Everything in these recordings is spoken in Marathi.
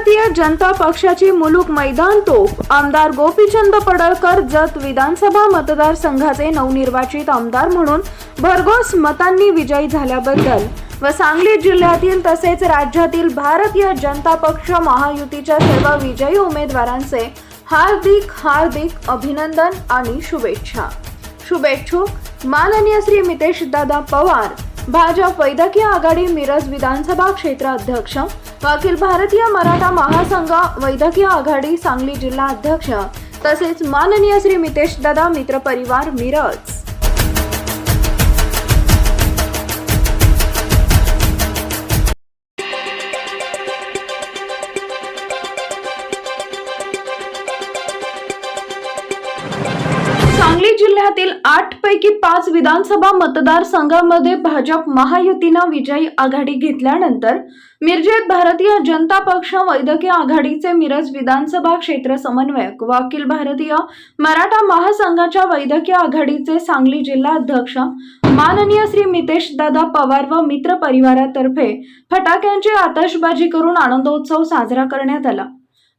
भारतीय जनता पक्षाची मुलूक मैदान तोप आमदार गोपीचंद पडळकर जत विधानसभा मतदारसंघाचे नवनिर्वाचित आमदार म्हणून भरघोस मतांनी विजयी झाल्याबद्दल व सांगली जिल्ह्यातील तसेच राज्यातील भारतीय जनता पक्ष महायुतीच्या सर्व विजयी उमेदवारांचे हार्दिक हार्दिक अभिनंदन आणि शुभेच्छा. शुभेच्छुक. माननीय श्री मितेश दादा पवार. भाजप वैद्यकीय आघाडी मिरज विधानसभा क्षेत्र अध्यक्ष. अखिल भारतीय मराठा महासंघ वैद्यकीय आघाडी सांगली जिल्हा अध्यक्ष. तसेच माननीय श्री मितेश दादा मित्र परिवार मिरज. सांगली जिल्ह्यातील आठ पैकी पाच विधानसभा मतदारसंघामध्ये भाजप महायुतीनं विजयी आघाडी घेतल्यानंतर मिरजेत भारतीय जनता पक्ष वैद्यकीय आघाडीचे मिरज विधानसभा क्षेत्र समन्वयक व अखिल भारतीय मराठा महासंघाच्या वैद्यकीय आघाडीचे सांगली जिल्हा अध्यक्ष माननीय श्री मितेश दादा पवार व मित्र परिवारातर्फे फटाक्यांची आतषबाजी करून आनंदोत्सव साजरा करण्यात आला.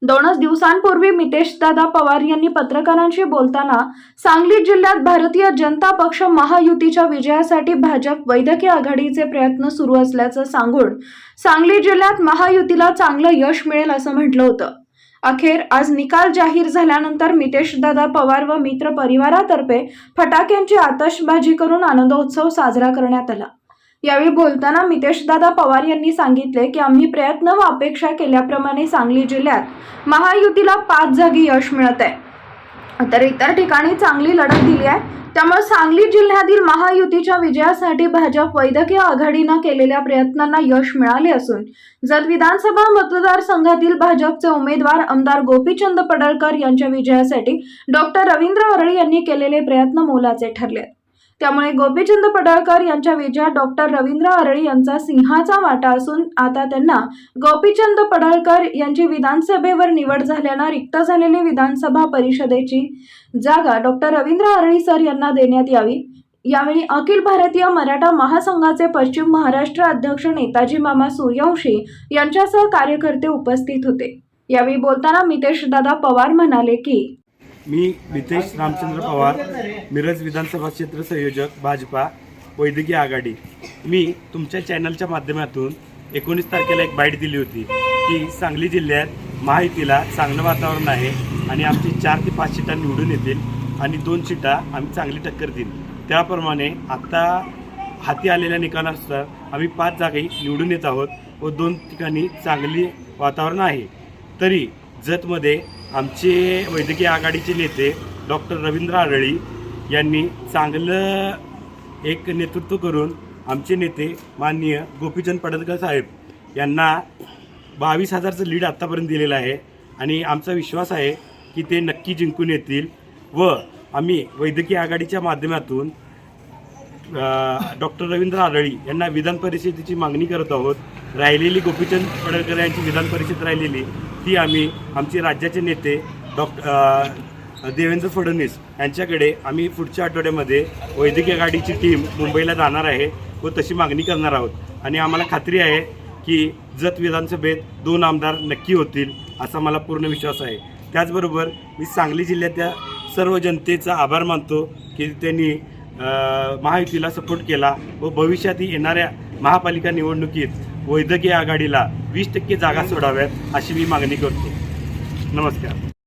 दोनच दिवसांपूर्वी मितेश दादा पवार यांनी पत्रकारांशी बोलताना सांगली जिल्ह्यात भारतीय जनता पक्ष महायुतीच्या विजयासाठी भाजप वैद्यकीय आघाडीचे प्रयत्न सुरू असल्याचं सांगून सांगली जिल्ह्यात महायुतीला चांगलं यश मिळेल असं म्हटलं होतं. अखेर आज निकाल जाहीर झाल्यानंतर मितेश दादा पवार व मित्र परिवारातर्फे फटाक्यांची आतषबाजी करून आनंदोत्सव साजरा करण्यात आला. यावेळी बोलताना मितेशदादा पवार यांनी सांगितले की आम्ही प्रयत्न व अपेक्षा केल्याप्रमाणे सांगली जिल्ह्यात महायुतीला पाच जागी यश मिळत आहे तर इतर ठिकाणी चांगली लढत दिली आहे त्यामुळे सांगली जिल्ह्यातील महायुतीच्या विजयासाठी भाजप वैद्यकीय आघाडीनं केलेल्या प्रयत्नांना यश मिळाले असून जत विधानसभा मतदारसंघातील भाजपचे उमेदवार आमदार गोपीचंद पडळकर यांच्या विजयासाठी डॉक्टर रवींद्र अरळी यांनी केलेले प्रयत्न मोलाचे ठरले आहेत. त्यामुळे गोपीचंद पडळकर यांच्या विजयात डॉक्टर रवींद्र अरळी यांचा सिंहाचा वाटा असून आता त्यांना गोपीचंद पडळकर यांची विधानसभेवर निवड झाल्यानं रिक्त झालेली विधानसभा परिषदेची जागा डॉक्टर रवींद्र अरळी सर यांना देण्यात यावी. यावेळी अखिल भारतीय मराठा महासंघाचे पश्चिम महाराष्ट्र अध्यक्ष नेताजी मामा सूर्यवंशी यांच्यासह कार्यकर्ते उपस्थित होते. यावेळी बोलताना मितेश दादा पवार म्हणाले की मी मितेश रामचंद्र पवार मिरज विधानसभा क्षेत्र संयोजक भाजपा वैद्यकीय आघाडी. मी तुमच्या चॅनलच्या माध्यमातून एकोणीस तारखेला एक बाईट दिली होती. की सांगली जिल्ह्यात महायुतीला चांगलं वातावरण आहे आणि आमची चार ते पाच सीटा निवडून येतील आणि दोन सीटा आम्ही चांगली टक्कर देईल. त्याप्रमाणे आत्ता हाती आलेल्या निकालानुसार आम्ही पाच जागी निवडून येत आहोत व दोन ठिकाणी चांगली वातावरण आहे. तरी जतमध्ये आमचे वैद्यकीय आघाडीचे नेते डॉक्टर रवींद्र आरळी यांनी चांगलं एक नेतृत्व करून आमचे नेते माननीय गोपीचंद पडदकर साहेब यांना बावीस हजारचं लीड आत्तापर्यंत दिलेलं आहे आणि आमचा विश्वास आहे की ते नक्की जिंकून येतील व आम्ही वैद्यकीय आघाडीच्या माध्यमातून डॉक्टर रवींद्र आरळी यांना विधान परिषदेची मागणी करत आहोत. राहिलेली गोपीचंद पडळकर यांची विधान परिषद राहिलेली. ती आम्ही आमचे राज्याचे नेते डॉक्टर देवेंद्र फडणवीस यांच्याकडे आम्ही पुढच्या आठवड्यामध्ये वैद्यकीय गाडीची टीम मुंबईला जाणार आहे व तशी मागणी करणार आहोत. आणि आम्हाला खात्री आहे की जत विधानसभेत दोन आमदार नक्की होतील असा मला पूर्ण विश्वास आहे. त्याचबरोबर मी सांगली जिल्ह्यातल्या सर्व जनतेचा आभार मानतो की त्यांनी महायुतीला सपोर्ट केला व भविष्यात येणाऱ्या महापालिका निवडणुकीत वैद्यकीय आघाडीला वीस टक्के जागा सोडाव्यात अशी मी मागणी करतो. नमस्कार.